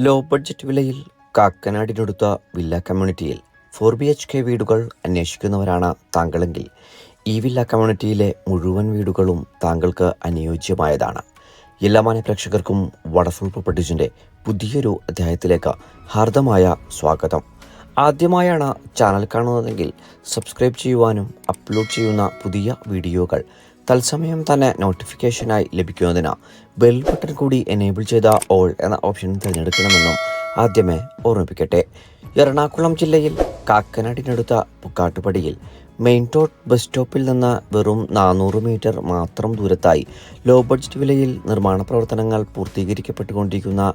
Law budget വിലയിൽ കാക്കനാടിനടുത്ത villa കമ്മ്യൂണിറ്റിയിൽ ഫോർ ബി എച്ച് കെ വീടുകൾ അന്വേഷിക്കുന്നവരാണ് താങ്കളെങ്കിൽ ഈ വില്ല കമ്മ്യൂണിറ്റിയിലെ മുഴുവൻ വീടുകളും താങ്കൾക്ക് അനുയോജ്യമായതാണ്. എല്ലാ മാന പ്രേക്ഷകർക്കും വടഫുൾ പ്രോപ്പർട്ടീസിന്റെ പുതിയൊരു അധ്യായത്തിലേക്ക് ഹാർദമായ സ്വാഗതം. ആദ്യമായാണ് ചാനൽ കാണുന്നതെങ്കിൽ സബ്സ്ക്രൈബ് ചെയ്യുവാനും അപ്ലോഡ് ചെയ്യുന്ന പുതിയ വീഡിയോകൾ തത്സമയം തന്നെ നോട്ടിഫിക്കേഷനായി ലഭിക്കുന്നതിന് ബെൽ ബട്ടൺ കൂടി എനേബിൾ ചെയ്ത ഓൾ എന്ന ഓപ്ഷൻ തിരഞ്ഞെടുക്കണമെന്നും ആദ്യമേ ഓർമ്മിപ്പിക്കട്ടെ. എറണാകുളം ജില്ലയിൽ കാക്കനാടിനടുത്ത പുക്കാട്ടുപടിയിൽ മെയിൻ ടോട്ട് ബസ് സ്റ്റോപ്പിൽ നിന്ന് വെറും നാനൂറ് മീറ്റർ മാത്രം ദൂരത്തായി ലോ ബഡ്ജറ്റ് വിലയിൽ നിർമ്മാണ പ്രവർത്തനങ്ങൾ പൂർത്തീകരിക്കപ്പെട്ടുകൊണ്ടിരിക്കുന്ന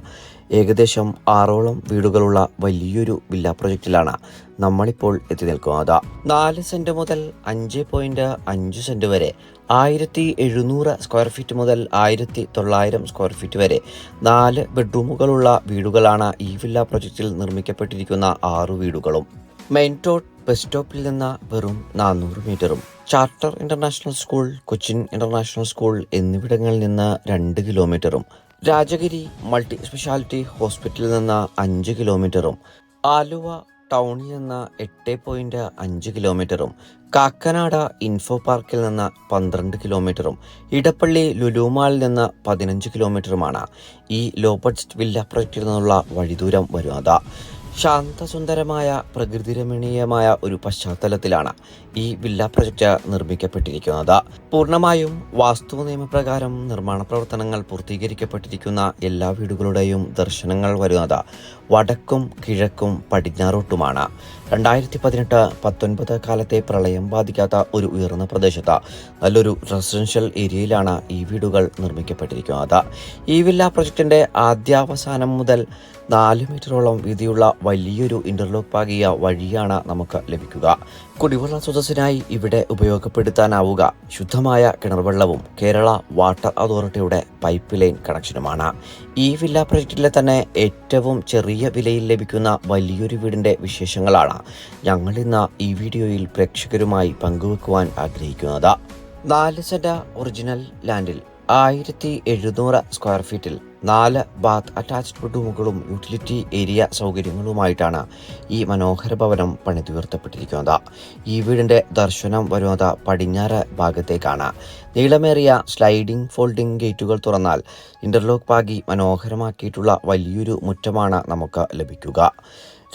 ഏകദേശം ആറോളം വീടുകളുള്ള വലിയൊരു വില്ല പ്രൊജക്റ്റിലാണ് നമ്മളിപ്പോൾ എത്തി നിൽക്കുന്നത്. നാല് സെന്റ് മുതൽ അഞ്ച് പോയിന്റ് അഞ്ച് സെന്റ് വരെ ആയിരത്തി എഴുന്നൂറ് സ്ക്വയർ ഫീറ്റ് മുതൽ ആയിരത്തി തൊള്ളായിരം സ്ക്വയർ ഫീറ്റ് വരെ. നാല് ബെഡ്റൂമുകളുള്ള വീടുകളാണ് ഈ വില്ല പ്രൊജക്റ്റിൽ നിർമ്മിക്കപ്പെട്ടിരിക്കുന്ന ആറു വീടുകളും. മെയിൻ റോഡ് ബസ് സ്റ്റോപ്പിൽ നിന്ന് വെറും നാനൂറ് മീറ്ററും. Charter international school Cochin international school എന്നിവിടങ്ങളിൽ നിന്ന് രണ്ട് കിലോമീറ്ററും രാജഗിരി മൾട്ടി സ്പെഷ്യാലിറ്റി ഹോസ്പിറ്റലിൽ നിന്ന് അഞ്ച് കിലോമീറ്ററും ആലുവ ടൗണിൽ നിന്ന് എട്ട് പോയിന്റ് അഞ്ച് കിലോമീറ്ററും കാക്കനാട ഇൻഫോ പാർക്കിൽ നിന്ന് പന്ത്രണ്ട് കിലോമീറ്ററും ഇടപ്പള്ളി ലുലുമാളിൽ നിന്ന് പതിനഞ്ച് കിലോമീറ്ററുമാണ് ഈ ലോ ബഡ്ജറ്റ് വില്ല പ്രൊജക്റ്റിൽ നിന്നുള്ള വഴിദൂരം വരുന്നത്. ശാന്തസുന്ദരമായ പ്രകൃതി രമണീയമായ ഒരു പശ്ചാത്തലത്തിലാണ് ഈ വില്ല പ്രൊജക്റ്റ് നിർമ്മിക്കപ്പെട്ടിരിക്കുന്നത്. പൂർണമായും വാസ്തു നിയമപ്രകാരം നിർമ്മാണ പ്രവർത്തനങ്ങൾ പൂർത്തീകരിക്കപ്പെട്ടിരിക്കുന്ന എല്ലാ വീടുകളുടെയും ദർശനങ്ങൾ വരുന്നത് വടക്കും കിഴക്കും പടിഞ്ഞാറോട്ടുമാണ്. രണ്ടായിരത്തി പതിനെട്ട് പത്തൊൻപത് കാലത്തെ പ്രളയം ബാധിക്കാത്ത ഒരു ഉയർന്ന പ്രദേശത്ത് നല്ലൊരു റെസിഡൻഷ്യൽ ഏരിയയിലാണ് ഈ വീടുകൾ നിർമ്മിക്കപ്പെട്ടിരിക്കുന്നത്. ഈ വില്ല പ്രൊജക്ടിന്റെ ആദ്യാവസാനം മുതൽ നാല് മീറ്ററോളം വീതിയുള്ള വലിയൊരു ഇന്റർലോക്ക് പാകിയ വഴിയാണ് നമുക്ക് ലഭിക്കുക. കുടിവെള്ള സ്രോതസ്സിനായി ഇവിടെ ഉപയോഗപ്പെടുത്താനാവുക. ശുദ്ധമായ കിണർവെള്ളവും കേരള വാട്ടർ അതോറിറ്റിയുടെ പൈപ്പ് ലൈൻ കണക്ഷനുമാണ് ഈ വില്ല പ്രൊജക്റ്റിലെ തന്നെ ഏറ്റവും ചെറിയ വിലയിൽ ലഭിക്കുന്ന വലിയൊരു വീടിന്റെ വിശേഷങ്ങളാണ്. ഞങ്ങൾ ഇന്ന് ഈ വീഡിയോയിൽ പ്രേക്ഷകരുമായി പങ്കുവെക്കുവാൻ ആഗ്രഹിക്കുന്നത്. നാല് സെന്റ് ഒറിജിനൽ ലാൻഡിൽ ആയിരത്തി എഴുന്നൂറ് സ്ക്വയർ ഫീറ്റിൽ നാല് ബാത്ത് അറ്റാച്ച്ഡ് ബെഡ്റൂമുകളും യൂട്ടിലിറ്റി ഏരിയ സൗകര്യങ്ങളുമായിട്ടാണ് ഈ മനോഹര ഭവനം പണിതുയർത്തപ്പെട്ടിരിക്കുന്നത്. ഈ വീടിന്റെ ദർശനം വരുന്നത് പടിഞ്ഞാറ് ഭാഗത്തേക്കാണ്. നീളമേറിയ സ്ലൈഡിംഗ് ഫോൾഡിംഗ് ഗേറ്റുകൾ തുറന്നാൽ ഇന്റർലോക്ക് പാകി മനോഹരമാക്കിയിട്ടുള്ള വലിയൊരു മുറ്റമാണ് നമുക്ക് ലഭിക്കുക.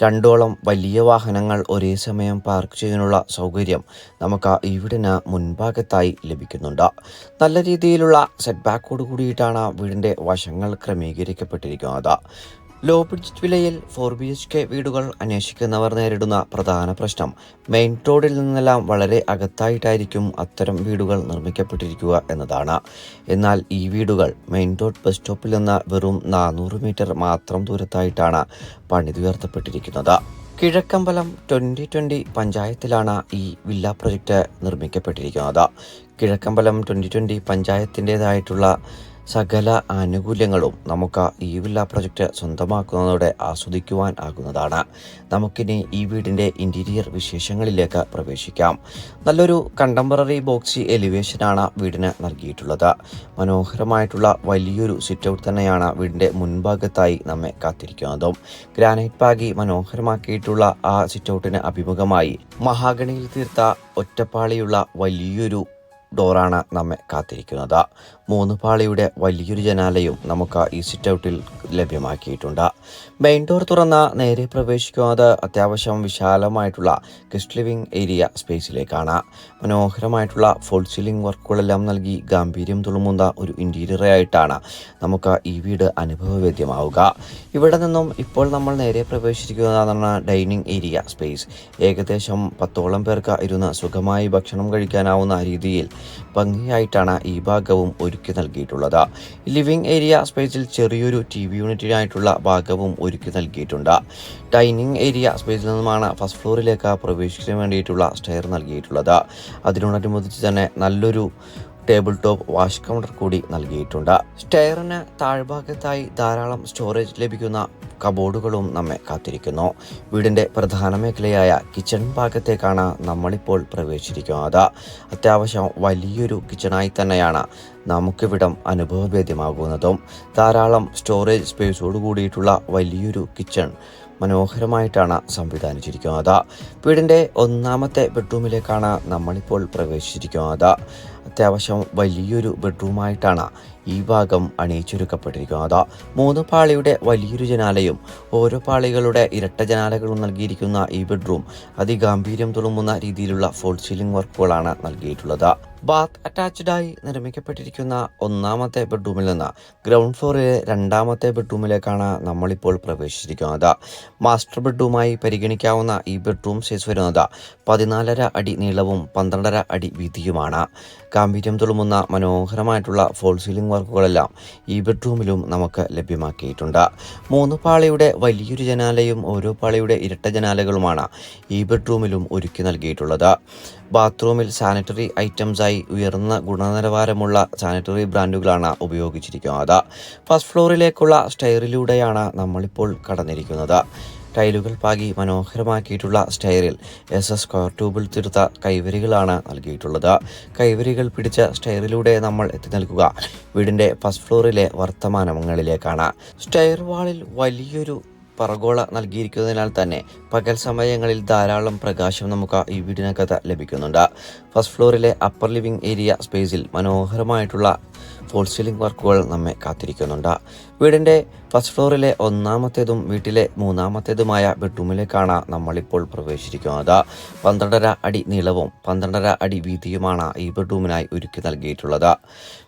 രണ്ടോളം വലിയ വാഹനങ്ങൾ ഒരേ സമയം പാർക്ക് ചെയ്യാനുള്ള സൗകര്യം നമുക്ക് ഇവിടിന് വീടിന് മുൻഭാഗത്തായി ലഭിക്കുന്നുണ്ട്. നല്ല രീതിയിലുള്ള സെറ്റ് ബാക്കോട് കൂടിയിട്ടാണ് വീടിന്റെ വശങ്ങൾ ക്രമീകരിക്കപ്പെട്ടിരിക്കുന്നത്. ലോ ബഡ്ജറ്റ് വിലയിൽ ഫോർ ബി എച്ച് കെ വീടുകൾ അന്വേഷിക്കുന്നവർ നേരിടുന്ന പ്രധാന പ്രശ്നം. മെയിൻ റോഡിൽ നിന്നെല്ലാം വളരെ അകത്തായിട്ടായിരിക്കും അത്തരം വീടുകൾ നിർമ്മിക്കപ്പെട്ടിരിക്കുക എന്നതാണ്. എന്നാൽ ഈ വീടുകൾ മെയിൻ റോഡ് ബസ് സ്റ്റോപ്പിൽ നിന്ന് വെറും നാനൂറ് മീറ്റർ മാത്രം ദൂരത്തായിട്ടാണ് പണിതുയർത്തപ്പെട്ടിരിക്കുന്നത്. കിഴക്കമ്പലം ട്വന്റി ട്വന്റി പഞ്ചായത്തിലാണ് ഈ വില്ല പ്രൊജക്റ്റ് നിർമ്മിക്കപ്പെട്ടിരിക്കുന്നത്. കിഴക്കമ്പലം ട്വന്റി ട്വന്റി പഞ്ചായത്തിന്റേതായിട്ടുള്ള സകല ആനുകൂല്യങ്ങളും നമുക്ക് ഈ വില്ല പ്രൊജക്റ്റ് സ്വന്തമാക്കുന്നതോടെ ആസ്വദിക്കുവാൻ ആകുന്നതാണ്. നമുക്കിനി ഈ വീടിന്റെ ഇന്റീരിയർ വിശേഷങ്ങളിലേക്ക് പ്രവേശിക്കാം. നല്ലൊരു കണ്ടംപററി ബോക്സി എലിവേഷനാണ് വീടിന് നൽകിയിട്ടുള്ളത്. മനോഹരമായിട്ടുള്ള വലിയൊരു സിറ്റ് ഔട്ട് തന്നെയാണ് വീടിന്റെ മുൻഭാഗത്തായി നമ്മെ കാത്തിരിക്കുന്നതും. ഗ്രാനൈറ്റ് പാകി മനോഹരമാക്കിയിട്ടുള്ള ആ സിറ്റ് ഔട്ടിന് അഭിമുഖമായി മഹാഗണിയിൽ തീർത്ത ഒറ്റപ്പാളിയുള്ള വലിയൊരു ഡോറാണ് നമ്മെ കാത്തിരിക്കുന്നത്. മൂന്ന് പാളിയുടെ വലിയൊരു ജനാലയും നമുക്ക് ഈ സിറ്റ് ഔട്ടിൽ ലഭ്യമാക്കിയിട്ടുണ്ട്. മെയിൻ ഡോർ തുറന്ന നേരെ പ്രവേശിക്കുന്നത് അത്യാവശ്യം വിശാലമായിട്ടുള്ള ഗസ്റ്റ് ലിവിംഗ് ഏരിയ സ്പേസിലേക്കാണ് മനോഹരമായിട്ടുള്ള ഫുൾ സീലിംഗ് വർക്കുകളെല്ലാം നൽകി ഗാംഭീര്യം തുളുമുന്ന ഒരു ഇന്റീരിയർ ആയിട്ടാണ് നമുക്ക് ഈ വീട് അനുഭവവേദ്യമാവുക. ഇവിടെ നിന്നും ഇപ്പോൾ നമ്മൾ നേരെ പ്രവേശിച്ചിരിക്കുന്നതാണ് ഡൈനിങ് ഏരിയ സ്പേസ് ഏകദേശം പത്തോളം പേർക്ക് ഇരുന്ന് സുഖമായി ഭക്ഷണം കഴിക്കാനാവുന്ന രീതിയിൽ ഭംഗിയായിട്ടാണ് ഈ ഭാഗവും ഒരുക്കി നൽകിയിട്ടുള്ളത്. ലിവിംഗ് ഏരിയ സ്പേസിൽ ചെറിയൊരു ടി വി യൂണിറ്റിനായിട്ടുള്ള ഭാഗവും ഒരുക്കി നൽകിയിട്ടുണ്ട്. ഡൈനിങ് ഏരിയ സ്പേസിൽ നിന്നുമാണ് ഫസ്റ്റ് ഫ്ലോറിലേക്ക് പ്രവേശിക്കാൻ വേണ്ടിയിട്ടുള്ള സ്റ്റെയർ നൽകിയിട്ടുള്ളത്. അതിനോടനുബന്ധിച്ച് തന്നെ നല്ലൊരു ടേബിൾ ടോപ്പ് വാഷ് കൗണ്ടർ കൂടി നൽകിയിട്ടുണ്ട്. സ്റ്റെയറിന് താഴ്ഭാഗത്തായി ധാരാളം സ്റ്റോറേജ് ലഭിക്കുന്ന കബോർഡുകളും നമ്മെ കാത്തിരിക്കുന്നു. വീടിന്റെ പ്രധാന മേഖലയായ കിച്ചൺ ഭാഗത്തേക്കാണ് നമ്മളിപ്പോൾ പ്രവേശിച്ചിരിക്കുന്നത്. അത്യാവശ്യം വലിയൊരു കിച്ചണായി തന്നെയാണ് നമുക്കിവിടം അനുഭവഭേദ്യമാകുന്നതും. ധാരാളം സ്റ്റോറേജ് സ്പേസോട് കൂടിയിട്ടുള്ള വലിയൊരു കിച്ചൺ മനോഹരമായിട്ടാണ് സംവിധാനിച്ചിരിക്കുന്നത്. വീടിന്റെ ഒന്നാമത്തെ ബെഡ്റൂമിലേക്കാണ് നമ്മളിപ്പോൾ പ്രവേശിച്ചിരിക്കുന്നത്. അത്യാവശ്യം വലിയൊരു ബെഡ്റൂമായിട്ടാണ് ഈ ഭാഗം അണിയിച്ചൊരുക്കപ്പെട്ടിരിക്കുന്നത് മൂന്ന് പാളിയുടെ വലിയൊരു ജനാലയും ഓരോ പാളികളുടെ ഇരട്ട ജനാലകളും നൽകിയിരിക്കുന്ന ഈ ബെഡ്റൂം അതിഗാംഭീര്യം തുളുമ്പുന്ന രീതിയിലുള്ള ഫോൾ സീലിംഗ് വർക്കുകളാണ് നൽകിയിട്ടുള്ളത്. ബാത്ത് അറ്റാച്ച്ഡായി നിർമ്മിക്കപ്പെട്ടിരിക്കുന്ന ഒന്നാമത്തെ ബെഡ്റൂമിൽ നിന്ന് ഗ്രൗണ്ട് ഫ്ലോറിലെ രണ്ടാമത്തെ ബെഡ്റൂമിലേക്കാണ് നമ്മളിപ്പോൾ പ്രവേശിച്ചിരിക്കുന്നത്. മാസ്റ്റർ ബെഡ്റൂമായി പരിഗണിക്കാവുന്ന ഈ ബെഡ്റൂം സൈസ് വരുന്നത് പതിനാലര അടി നീളവും പന്ത്രണ്ടര അടി വീതിയുമാണ്. ഗാംഭീര്യം തുളുമുന്ന മനോഹരമായിട്ടുള്ള ഫോൾ സീലിംഗ് വർക്കുകളെല്ലാം ഈ ബെഡ്റൂമിലും നമുക്ക് ലഭ്യമാക്കിയിട്ടുണ്ട്. മൂന്ന് പാളിയുടെ വലിയൊരു ജനാലയും ഓരോ പാളിയുടെ ഇരട്ട ജനാലകളുമാണ് ഈ ബെഡ്റൂമിലും ഒരുക്കി നൽകിയിട്ടുള്ളത്. ബാത്റൂമിൽ സാനിറ്ററി ഐറ്റംസായി ഉയർന്ന ഗുണനിലവാരമുള്ള സാനിറ്ററി ബ്രാൻഡുകളാണ് ഉപയോഗിച്ചിരിക്കുന്നത്. ഫസ്റ്റ് ഫ്ലോറിലേക്കുള്ള സ്റ്റെയറിലൂടെയാണ് നമ്മളിപ്പോൾ കടന്നിരിക്കുന്നത്. ടൈലുകൾ പാകി മനോഹരമാക്കിയിട്ടുള്ള സ്റ്റെയറിൽ എസ് എസ് സ്ക്വയർ ട്യൂബിൽ തീർത്ത കൈവരികളാണ് നൽകിയിട്ടുള്ളത്. കൈവരികൾ പിടിച്ച സ്റ്റെയറിലൂടെ നമ്മൾ എത്തി നിൽക്കുക. വീടിന്റെ ഫസ്റ്റ് ഫ്ലോറിലെ വർത്തമാനങ്ങളിലേക്കാണ്. സ്റ്റൈർ വാളിൽ വലിയൊരു പറഗോള നൽകിയിരിക്കുന്നതിനാൽ തന്നെ പകൽ സമയങ്ങളിൽ ധാരാളം പ്രകാശം നമുക്ക് ഈ വീടിനകത്ത് ലഭിക്കുന്നുണ്ട്. ഫസ്റ്റ് ഫ്ലോറിലെ അപ്പർ ലിവിംഗ് ഏരിയ സ്പേസിൽ മനോഹരമായിട്ടുള്ള ഫോൾ സീലിംഗ് വർക്കുകൾ നമ്മെ കാത്തിരിക്കുന്നുണ്ട്. വീടിന്റെ ഫസ്റ്റ് ഫ്ലോറിലെ ഒന്നാമത്തേതും വീട്ടിലെ മൂന്നാമത്തേതുമായ ബെഡ്റൂമിലേക്കാണ് നമ്മളിപ്പോൾ പ്രവേശിച്ചിരിക്കുന്നത്. പന്ത്രണ്ടര അടി നീളവും പന്ത്രണ്ടര അടി വീതിയുമാണ് ഈ ബെഡ്റൂമിനായി ഒരുക്കി നൽകിയിട്ടുള്ളത്.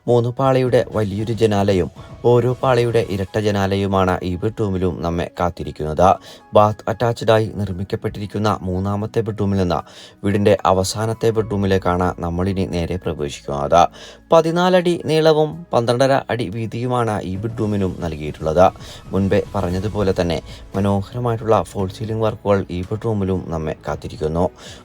മൂന്ന് പാളിയുടെ വലിയൊരു ജനാലയും ഓരോ പാളിയുടെ ഇരട്ട ജനാലയുമാണ് ഈ ബെഡ്റൂമിലും നമ്മെ കാത്തിരിക്കുന്നത്. ബാത്ത് അറ്റാച്ച്ഡായി നിർമ്മിക്കപ്പെട്ടിരിക്കുന്ന മൂന്നാമത്തെ ബെഡ്റൂമിൽ നിന്ന് വീടിന്റെ അവസാനത്തെ ബെഡ്റൂമിലേക്കാണ് നമ്മളിനി നേരെ പ്രവേശിക്കുന്നത്. പതിനാലടി നീളവും പന്ത്രണ്ടര അടി വീതിയുമാണ് ഈ ബെഡ്റൂമിനും നൽകിയിട്ടുള്ളത്. മുൻപേ പറഞ്ഞതുപോലെ തന്നെ മനോഹരമായിട്ടുള്ള ഫോൾ സീലിംഗ് വർക്കുകൾ ഈ ബെഡ്റൂമിലും നമ്മെ കാത്തിരിക്കുന്നു.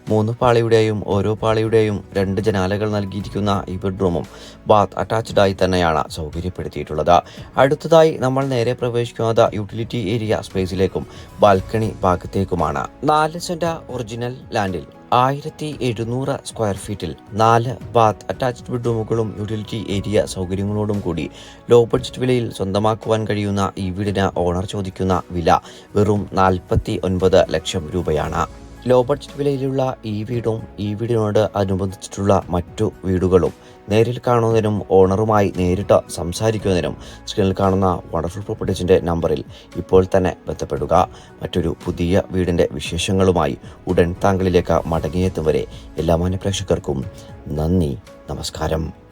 മൂന്ന് പാളിയുടെയും ഓരോ പാളിയുടെയും രണ്ട് ജനാലകൾ നൽകിയിരിക്കുന്ന ഈ ബെഡ്റൂമും ബാത്ത് അറ്റാച്ച്ഡായി തന്നെയാണ് സൗകര്യപ്പെടുത്തിയിട്ടുള്ളത്. അടുത്തതായി നമ്മൾ നേരെ പ്രവേശിക്കുന്നത് യൂട്ടിലിറ്റി ഏരിയ സ്പേസിലേക്കും ബാൽക്കണി ഭാഗത്തേക്കുമാണ്. നാല് സെന്റ ഒറിജിനൽ ലാൻഡിൽ ആയിരത്തി എഴുന്നൂറ് സ്ക്വയർ ഫീറ്റിൽ നാല് ബാത്ത് അറ്റാച്ച്ഡ് ബെഡ്റൂമുകളും യൂട്ടിലിറ്റി ഏരിയ സൗകര്യങ്ങളോടും കൂടി ലോ ബഡ്ജറ്റ് വിലയിൽ സ്വന്തമാക്കുവാൻ കഴിയുന്ന ഈ വീടിന് ഓണർ ചോദിക്കുന്ന വില വെറും നാൽപ്പത്തി ലക്ഷം രൂപയാണ്. ലോ ബഡ്ജറ്റ് വിലയിലുള്ള ഈ വീടും ഈ വീടിനോട് അനുബന്ധിച്ചിട്ടുള്ള മറ്റു വീടുകളും നേരിൽ കാണുന്നതിനും ഓണറുമായി നേരിട്ട് സംസാരിക്കുന്നതിനും സ്ക്രീനിൽ കാണുന്ന വണ്ടർഫുൾ പ്രോപ്പർട്ടീസിന്റെ നമ്പറിൽ ഇപ്പോൾ തന്നെ ബന്ധപ്പെടുക. മറ്റൊരു പുതിയ വീടിന്റെ വിശേഷങ്ങളുമായി ഉടൻ താങ്കളിലേക്ക് മടങ്ങിയെത്തും വരെ എല്ലാ മാന്യപ്രേക്ഷകർക്കും നന്ദി നമസ്കാരം.